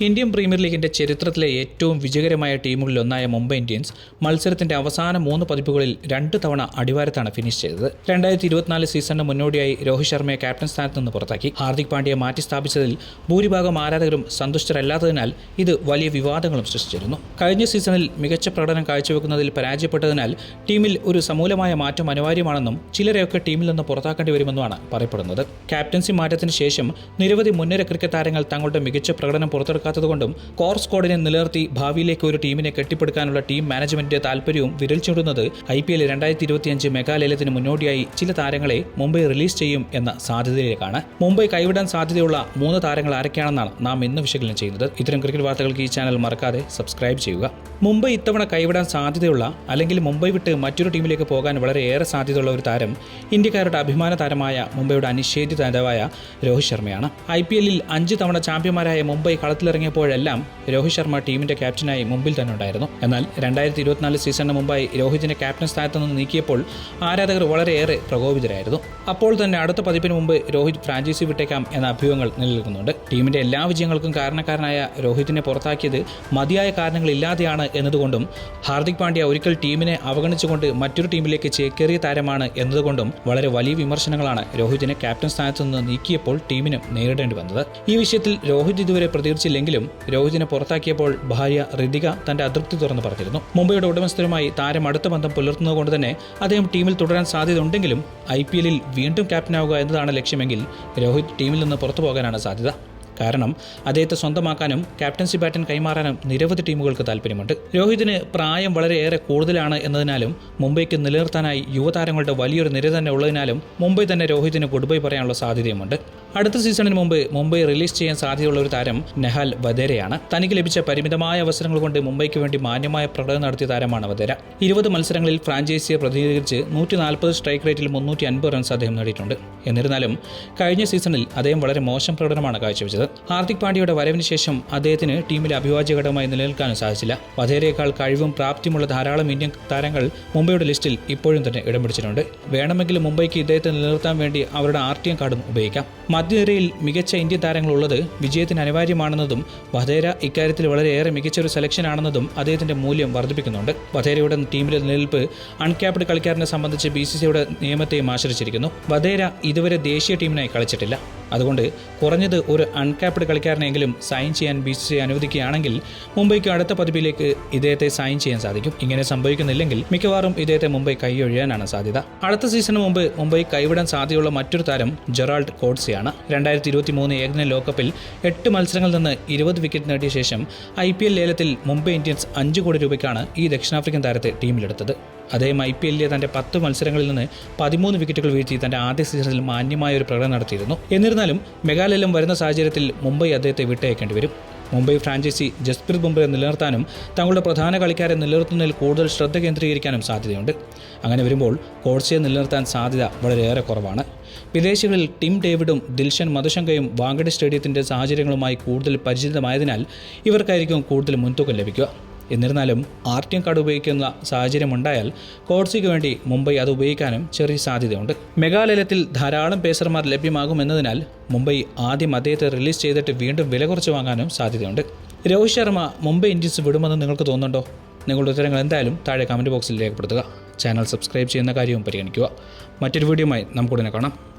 Indian premier ലീഗിന്റെ ചരിത്രത്തിലെ ഏറ്റവും വിജയകരമായ ടീമുകളിലൊന്നായ മുംബൈ ഇന്ത്യൻസ് മത്സരത്തിന്റെ അവസാന മൂന്ന് പതിപ്പുകളിൽ രണ്ട് തവണ അടിവാരത്താണ് ഫിനിഷ് ചെയ്തത്. രണ്ടായിരത്തി ഇരുപത്തിനാല് സീസണിന് മുന്നോടിയായി രോഹിത് ശർമ്മയെ ക്യാപ്റ്റൻ സ്ഥാനത്ത് നിന്ന് പുറത്താക്കി. ഹാർദിക് പാണ്ഡ്യയെ മാറ്റി സ്ഥാപിച്ചതിൽ ഭൂരിഭാഗം ആരാധകരും സന്തുഷ്ടരല്ലാത്തതിനാൽ ഇത് വലിയ വിവാദങ്ങളും സൃഷ്ടിച്ചിരുന്നു. കഴിഞ്ഞ സീസണിൽ മികച്ച പ്രകടനം കാഴ്ചവെക്കുന്നതിൽ പരാജയപ്പെട്ടതിനാൽ ടീമിൽ ഒരു സമൂലമായ മാറ്റം അനിവാര്യമാണെന്നും ചിലരെയൊക്കെ ടീമിൽ നിന്ന് പുറത്താക്കേണ്ടി വരുമെന്നുമാണ് പറയപ്പെടുന്നത്. ക്യാപ്റ്റൻസി മാറ്റത്തിന് ശേഷം നിരവധി മുൻനിര ക്രിക്കറ്റ് താരങ്ങൾ തങ്ങളുടെ മികച്ച പ്രകടനം പുറത്തെടുക്കാത്തതുകൊണ്ടും കോർ സ്ക്വാഡിനെ നിലനിർത്തി ഭാവിയിലേക്ക് ഒരു ടീമിനെ കെട്ടിപ്പടുക്കാനുള്ള ടീം മാനേജ്മെന്റിന്റെ താല്പര്യവും വിരൽ ചൂടുന്നത് ഐ പി എൽ രണ്ടായിരത്തി ഇരുപത്തിയഞ്ച് മെഗാലയത്തിന് മുന്നോടിയായി ചില താരങ്ങളെ മുംബൈ റിലീസ് ചെയ്യും എന്ന സാധ്യതയിലേക്കാണ്. മുംബൈ കൈവിടാൻ സാധ്യതയുള്ള മൂന്ന് താരങ്ങൾ ആരൊക്കെയാണെന്നാണ് നാം ഇന്ന് വിശകലനം ചെയ്യുന്നത്. ഇത്തരം ക്രിക്കറ്റ് വാർത്തകൾക്ക് ഈ ചാനൽ മറക്കാതെ സബ്സ്ക്രൈബ് ചെയ്യുക. മുംബൈ ഇത്തവണ കൈവിടാൻ സാധ്യതയുള്ള അല്ലെങ്കിൽ മുംബൈ വിട്ട് മറ്റൊരു ടീമിലേക്ക് പോകാൻ വളരെയേറെ സാധ്യതയുള്ള ഒരു താരം ഇന്ത്യക്കാരുടെ അഭിമാന താരമായ മുംബൈയുടെ അനിഷേധ്യ നേതാവായ രോഹിത് ശർമ്മയാണ്. ഐ പി എല്ലിൽ അഞ്ച് തവണ ചാമ്പ്യന്മാരായ മുംബൈ കളത്തിലിറങ്ങിയപ്പോഴെല്ലാം രോഹിത് ശർമ്മ ടീമിന്റെ ക്യാപ്റ്റനായി മുമ്പിൽ തന്നെ ഉണ്ടായിരുന്നു. എന്നാൽ രണ്ടായിരത്തി ഇരുപത്തിനാല് സീസണിന് മുമ്പായി രോഹിതിനെ ക്യാപ്റ്റൻ സ്ഥാനത്ത് നിന്ന് നീക്കിയപ്പോൾ ആരാധകർ വളരെയേറെ പ്രകോപിതരായിരുന്നു. അപ്പോൾ തന്നെ അടുത്ത പതിപ്പിന് മുമ്പ് രോഹിത് ഫ്രാഞ്ചൈസി വിട്ടേക്കാം എന്ന അഭ്യൂഹങ്ങൾ നിലനിൽക്കുന്നുണ്ട്. ടീമിന്റെ എല്ലാ വിജയങ്ങൾക്കും കാരണക്കാരനായ രോഹിതിനെ പുറത്താക്കിയത് മതിയായ കാരണങ്ങളില്ലാതെയാണ് എന്നതുകൊണ്ടും ഹാർദിക് പാണ്ഡ്യ ഒരിക്കൽ ടീമിനെ അവഗണിച്ചുകൊണ്ട് മറ്റൊരു ടീമിലേക്ക് ചേക്കേറിയ താരമാണ് എന്നതുകൊണ്ടും വളരെ വലിയ വിമർശനങ്ങളാണ് രോഹിതിനെ ക്യാപ്റ്റൻ സ്ഥാനത്ത് നിന്ന് നീക്കിയപ്പോൾ ടീമിനും നേരിടേണ്ടി വന്നത്. ഈ വിഷയത്തിൽ രോഹിത് ഇതുവരെ പ്രതികരിച്ചില്ലെങ്കിലും രോഹിതിനെ പുറത്താക്കിയപ്പോൾ ഭാര്യ ഋതിക തന്റെ അതൃപ്തി തുറന്നു പറഞ്ഞിരുന്നു. മുംബൈയുടെ ഉടമസ്ഥരുമായി താരം അടുത്ത ബന്ധം പുലർത്തുന്നതുകൊണ്ട് തന്നെ അദ്ദേഹം ടീമിൽ തുടരാൻ സാധ്യതയുണ്ടെങ്കിലും ഐ പി എല്ലിൽ വീണ്ടും ക്യാപ്റ്റനാവുക എന്നതാണ് ലക്ഷ്യമെങ്കിൽ രോഹിത് ടീമിൽ നിന്ന് പുറത്തു പോകാനാണ് സാധ്യത. കാരണം അദ്ദേഹത്തെ സ്വന്തമാക്കാനും ക്യാപ്റ്റൻസി ബാറ്റൻ കൈമാറാനും നിരവധി ടീമുകൾക്ക് താല്പര്യമുണ്ട്. രോഹിതിന് പ്രായം വളരെയേറെ കൂടുതലാണ് എന്നതിനാലും മുംബൈക്ക് നിലനിർത്താനായി യുവതാരങ്ങളുടെ വലിയൊരു നിര തന്നെ ഉള്ളതിനാലും മുംബൈ തന്നെ രോഹിതിന് ഗുഡ് പറയാനുള്ള സാധ്യതയുമുണ്ട്. അടുത്ത സീസണിന് മുമ്പ് മുംബൈ റിലീസ് ചെയ്യാൻ സാധ്യതയുള്ള ഒരു താരം നെഹാൽ വധേരയാണ്. തനിക്ക് ലഭിച്ച പരിമിതമായ അവസരങ്ങൾ കൊണ്ട് മുംബൈക്ക് വേണ്ടി മാന്യമായ പ്രകടനം നടത്തിയ താരമാണ് വധേര. ഇരുപത് മത്സരങ്ങളിൽ ഫ്രാഞ്ചൈസിയെ പ്രതിനിധീകരിച്ച് നൂറ്റി നാൽപ്പത് സ്ട്രൈക്ക് റേറ്റിൽ മുന്നൂറ്റി അൻപത് റൺസ് അദ്ദേഹം നേടിയിട്ടുണ്ട്. എന്നിരുന്നാലും കഴിഞ്ഞ സീസണിൽ അദ്ദേഹം വളരെ മോശം പ്രകടനമാണ് കാഴ്ചവെച്ചത്. ഹാർദിക് പാണ്ഡ്യയുടെ വരവിന് ശേഷം അദ്ദേഹത്തിന് ടീമിലെ അഭിവാജ്യ ഘടകമായി നിലനിൽക്കാനും സാധിച്ചില്ല. വധേരയേക്കാൾ കഴിവും പ്രാപ്തിയുമുള്ള ധാരാളം ഇന്ത്യൻ താരങ്ങൾ മുംബൈയുടെ ലിസ്റ്റിൽ ഇപ്പോഴും തന്നെ ഇടം പിടിച്ചിട്ടുണ്ട്. വേണമെങ്കിൽ മുംബൈക്ക് ഇദ്ദേഹത്തെ നിലനിർത്താൻ വേണ്ടി അവരുടെ ആർ ടി എം കാർഡും ഉപയോഗിക്കാം. മധ്യനിരയിൽ മികച്ച ഇന്ത്യൻ താരങ്ങളുള്ളത് വിജയത്തിന് അനിവാര്യമാണെന്നതും വധേര ഇക്കാര്യത്തിൽ വളരെയേറെ മികച്ചൊരു സെലക്ഷൻ ആണെന്നതും അദ്ദേഹത്തിന്റെ മൂല്യം വർദ്ധിപ്പിക്കുന്നുണ്ട്. വധേരയുടെ ടീമിലെ നിലനിൽപ്പ് അൺക്യാപ്ഡ് കളിക്കാരനെ സംബന്ധിച്ച് ബി സി സിയുടെ നിയമത്തെയും ആശ്രയിച്ചിരിക്കുന്നു. വധേര ഇതുവരെ ദേശീയ ടീമിനായി കളിച്ചിട്ടില്ല. അതുകൊണ്ട് കുറഞ്ഞത് ഒരു അൺകാപ്ഡ് കളിക്കാരനെങ്കിലും സൈൻ ചെയ്യാൻ ബി സി അനുവദിക്കുകയാണെങ്കിൽ മുംബൈക്ക് അടുത്ത പതിപ്പിലേക്ക് ഇദ്ദേഹത്തെ സൈൻ ചെയ്യാൻ സാധിക്കും. ഇങ്ങനെ സംഭവിക്കുന്നില്ലെങ്കിൽ മിക്കവാറും ഇദ്ദേഹത്തെ മുംബൈ കൈയൊഴിയാനാണ് സാധ്യത. അടുത്ത സീസണിന് മുമ്പ് മുംബൈ കൈവിടാൻ സാധ്യതയുള്ള മറ്റൊരു താരം ജെറാൾഡ് കോഡ്സിയാണ് രണ്ടായിരത്തി ഇരുപത്തി മൂന്ന് ഏകദിന ലോകകപ്പിൽ എട്ട് മത്സരങ്ങളിൽ നിന്ന് ഇരുപത് വിക്കറ്റ് നേടിയ ശേഷം ഐ പി എൽ ലേലത്തിൽ മുംബൈ ഇന്ത്യൻസ് അഞ്ച് കോടി രൂപയ്ക്കാണ് ഈ ദക്ഷിണാഫ്രിക്കൻ താരത്തെ ടീമിലെടുത്തത് അദ്ദേഹം ഐ പി എല്ലിലെ തന്റെ പത്ത് മത്സരങ്ങളിൽ നിന്ന് പതിമൂന്ന് വിക്കറ്റുകൾ വീഴ്ത്തി തന്റെ ആദ്യ സീസണിൽ മാന്യമായ ഒരു പ്രകടനം നടത്തിയിരുന്നു. എന്നിരുന്നാലും മെഗാലയം വരുന്ന സാഹചര്യത്തിൽ മുംബൈ അദ്ദേഹത്തെ വിട്ടയക്കേണ്ടി വരും. മുംബൈ ഫ്രാഞ്ചൈസി ജസ്പ്രീത് ബുംറയെ നിലനിർത്താനും തങ്ങളുടെ പ്രധാന കളിക്കാരെ നിലനിർത്തുന്നതിൽ കൂടുതൽ ശ്രദ്ധ കേന്ദ്രീകരിക്കാനും സാധ്യതയുണ്ട്. അങ്ങനെ വരുമ്പോൾ കോഴ്സിയെ നിലനിർത്താൻ സാധ്യത വളരെയേറെ കുറവാണ്. വിദേശികളിൽ ടിം ഡേവിഡും ദിൽഷൻ മധുശങ്കയും വാങ്കഡെ സ്റ്റേഡിയത്തിന്റെ സാഹചര്യങ്ങളുമായി കൂടുതൽ പരിചിതമായതിനാൽ ഇവർക്കായിരിക്കും കൂടുതൽ മുൻതൂക്കം ലഭിക്കുക. എന്നിരുന്നാലും ആർ ടി എം കാർഡ് ഉപയോഗിക്കുന്ന സാഹചര്യമുണ്ടായാൽ കോഡ്സിക്ക് വേണ്ടി മുംബൈ അത് ഉപയോഗിക്കാനും ചെറിയ സാധ്യതയുണ്ട്. മെഗാലയത്തിൽ ധാരാളം പേസർമാർ ലഭ്യമാകുമെന്നതിനാൽ മുംബൈ ആദ്യം അദ്ദേഹത്തെ റിലീസ് ചെയ്തിട്ട് വീണ്ടും വില കുറച്ച് വാങ്ങാനും സാധ്യതയുണ്ട്. രോഹിത് ശർമ്മ മുംബൈ ഇന്ത്യൻസ് വിടുമെന്ന് നിങ്ങൾക്ക് തോന്നുന്നുണ്ടോ? നിങ്ങളുടെ ഉത്തരങ്ങൾ എന്തായാലും താഴെ കമന്റ് ബോക്സിൽ രേഖപ്പെടുത്തുക. ചാനൽ സബ്സ്ക്രൈബ് ചെയ്യുന്ന കാര്യവും പരിഗണിക്കുക. മറ്റൊരു വീഡിയോയുമായി നമുക്കുടനെ കാണാം.